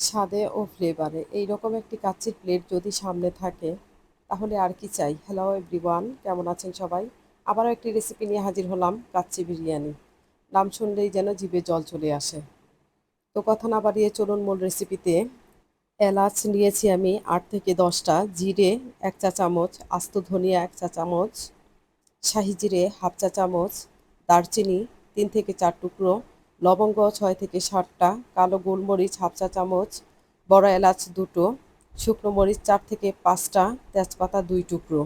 স্বাদে ও ফ্লেভারে এইরকম একটি কাচ্চির প্লেট যদি সামনে থাকে, তাহলে আর কি চাই? হ্যালো এভরিওয়ান কেমন আছেন সবাই? আবারও একটি রেসিপি নিয়ে হাজির হলাম, কাচ্চি বিরিয়ানি। নাম শুনলেই যেন জিভে জল চলে আসে। তো কথা না বাড়িয়ে চলুন মূল রেসিপিতে এলাচ নিয়েছি আমি আট থেকে দশটা, জিরে এক চা চামচ, আস্ত ধনিয়া এক চা চামচ, শাহি জিরে হাফ চা চামচ, দারচিনি তিন থেকে চার টুকরো লবঙ্গ ছয় থেকে সাতটা, কালো গোলমরিচ হাফ চা চামচ, বড় এলাচ দুটো, শুকনো মরিচ চার থেকে পাঁচটা, তেজপাতা দুই টুকরো।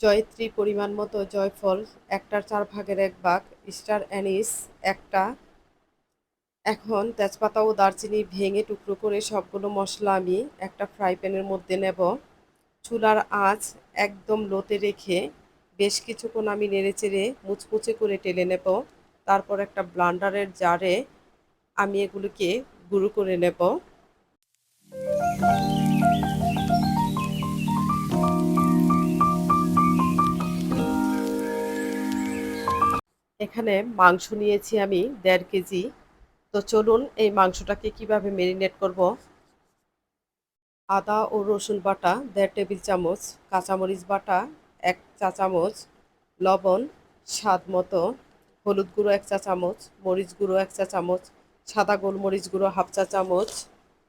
জয়ত্রী পরিমাণ মতো জয়ফল একটার চার ভাগের এক ভাগ, স্টার অ্যানিস একটা। এখন তেজপাতা ও দারচিনি ভেঙে টুকরো করে সবগুলো মশলা আমি একটা ফ্রাই প্যানের মধ্যে নেব। চুলার আঁচ একদম লোতে রেখে বেশ কিছুক্ষণ আমি নেড়েচেড়ে মুচমুচে করে টেলে নেব। তারপর একটা ব্লান্ডারের জারে আমি এগুলোকে গুঁড়ো করে নেব। এখানে মাংস নিয়েছি আমি দেড় কেজি। তো চলুন এই মাংসটাকে কীভাবে মেরিনেট করব? আদা ও রসুন বাটা, দেড় টেবিল চামচ, কাঁচামরিচ বাটা, এক চা চামচ, লবণ, স্বাদ মতো হলুদ গুঁড়ো এক চা চামচ, মরিচ গুঁড়ো এক চা চামচ, সাদা গোলমরিচ গুঁড়ো হাফ চা চামচ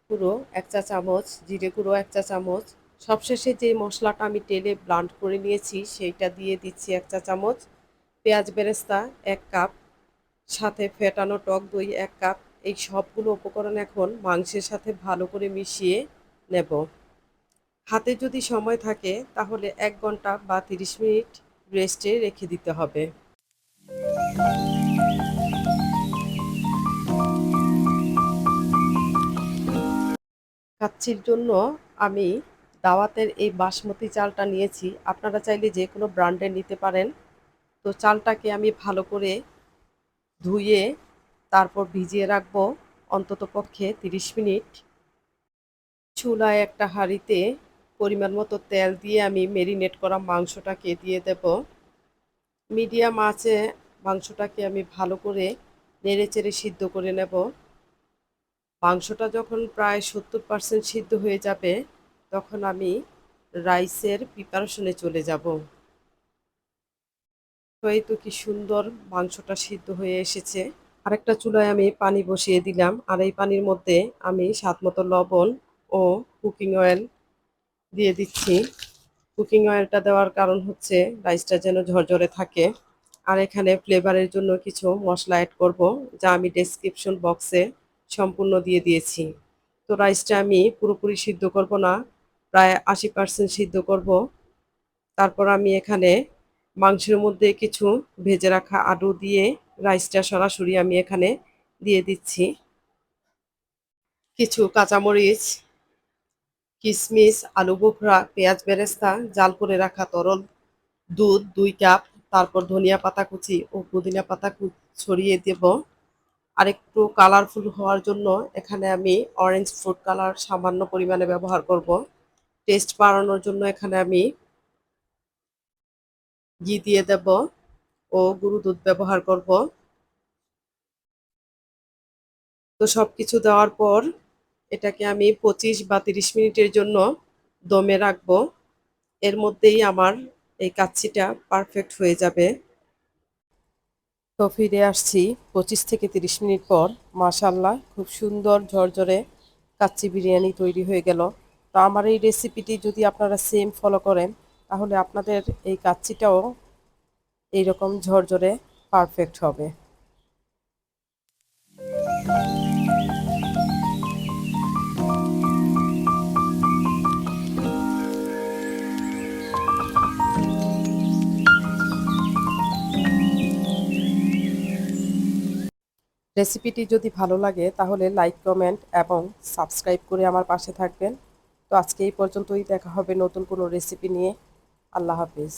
গুঁড়ো এক চা চামচ, জিরে গুঁড়ো এক চা চামচ। সবশেষে যে মশলাটা আমি তেলে ব্লান্ড করে নিয়েছি, সেইটা দিয়ে দিচ্ছি এক চা চামচ। পেঁয়াজ বেরেস্তা এক কাপ, সাথে ফেটানো টক দই এক কাপ। এই সবগুলো উপকরণ এখন মাংসের সাথে ভালো করে মিশিয়ে নেব। হাতে যদি সময় থাকে, তাহলে এক ঘণ্টা বা তিরিশ মিনিট রেস্টে রেখে দিতে হবে। কাচ্ছির জন্য আমি দাওয়াতের এই বাসমতি চালটা নিয়েছি। আপনারা চাইলে যে কোনো ব্র্যান্ডের নিতে পারেন। তো চালটাকে আমি ভালো করে ধুয়ে তারপর ভিজিয়ে রাখব অন্তত পক্ষে তিরিশ মিনিট। চুলায় একটা হাঁড়িতে পরিমাণ মতো তেল দিয়ে আমি মেরিনেট করা মাংসটাকে দিয়ে দেব। মিডিয়াম আঁচে মাংসটাকে আমি ভালো করে নেড়ে চেড়ে সিদ্ধ করে নেব। মাংসটা যখন প্রায় সত্তর পার্সেন্ট সিদ্ধ হয়ে যাবে, তখন আমি রাইসের প্রিপারেশনে চলে যাব। তো কি সুন্দর মাংসটা সিদ্ধ হয়ে এসেছে। আরেকটা চুলায় আমি পানি বসিয়ে দিলাম। আর এই পানির মধ্যে আমি স্বাদ মতো লবণ ও কুকিং অয়েল দিয়ে দিচ্ছি। কুকিং অয়েলটা দেওয়ার কারণ হচ্ছে রাইসটা যেন ঝরঝরে থাকে। আর এখানে ফ্লেভারের জন্য কিছু মশলা অ্যাড করব, যা আমি ডেসক্রিপশন বক্সে সম্পূর্ণ দিয়ে দিয়েছি। তো রাইসটা আমি পুরোপুরি সিদ্ধ করব না, প্রায় আশি পার্সেন্ট সিদ্ধ করব। তারপর আমি এখানে মাংসের মধ্যে কিছু ভেজে রাখা আলু দিয়ে রাইসটা সরাসরি আমি এখানে দিয়ে দিচ্ছি। কিছু কাঁচামরিচ কিশমিশ আলু বোখরা পেঁয়াজ বেরেস্তা, জাল করে রাখা তরল দুধ দুই কাপ, তারপর ধনিয়া পাতা কুচি ও পুদিনা পাতা ছড়িয়ে দেব। আর একটু কালারফুল হওয়ার জন্য এখানে আমি অরেঞ্জ ফুড কালার সামান্য পরিমাণে ব্যবহার করব। টেস্ট বাড়ানোর জন্য এখানে আমি ঘি দিয়ে দেব ও গুঁড়ো দুধ ব্যবহার করব। তো সব কিছু দেওয়ার পর এটাকে আমি পঁচিশ বা তিরিশ মিনিটের জন্য দমে রাখব। এর মধ্যেই আমার এই কাচ্ছিটা পারফেক্ট হয়ে যাবে। তো ফিরে আসছি পঁচিশ থেকে তিরিশ মিনিট পর। মাশাল্লাহ খুব সুন্দর ঝরঝরে কাচ্চি বিরিয়ানি তৈরি হয়ে গেল। তো আমার এই রেসিপিটি যদি আপনারা সেম ফলো করেন, তাহলে আপনাদের এই কাচ্চিটাও এইরকম ঝরঝরে পারফেক্ট হবে। রেসিপিটি যদি ভালো লাগে, তাহলে লাইক কমেন্ট এবং সাবস্ক্রাইব করে আমার পাশে থাকবেন। তো আজকে এই পর্যন্তই, দেখা হবে নতুন কোনো রেসিপি নিয়ে। আল্লাহ হাফিজ।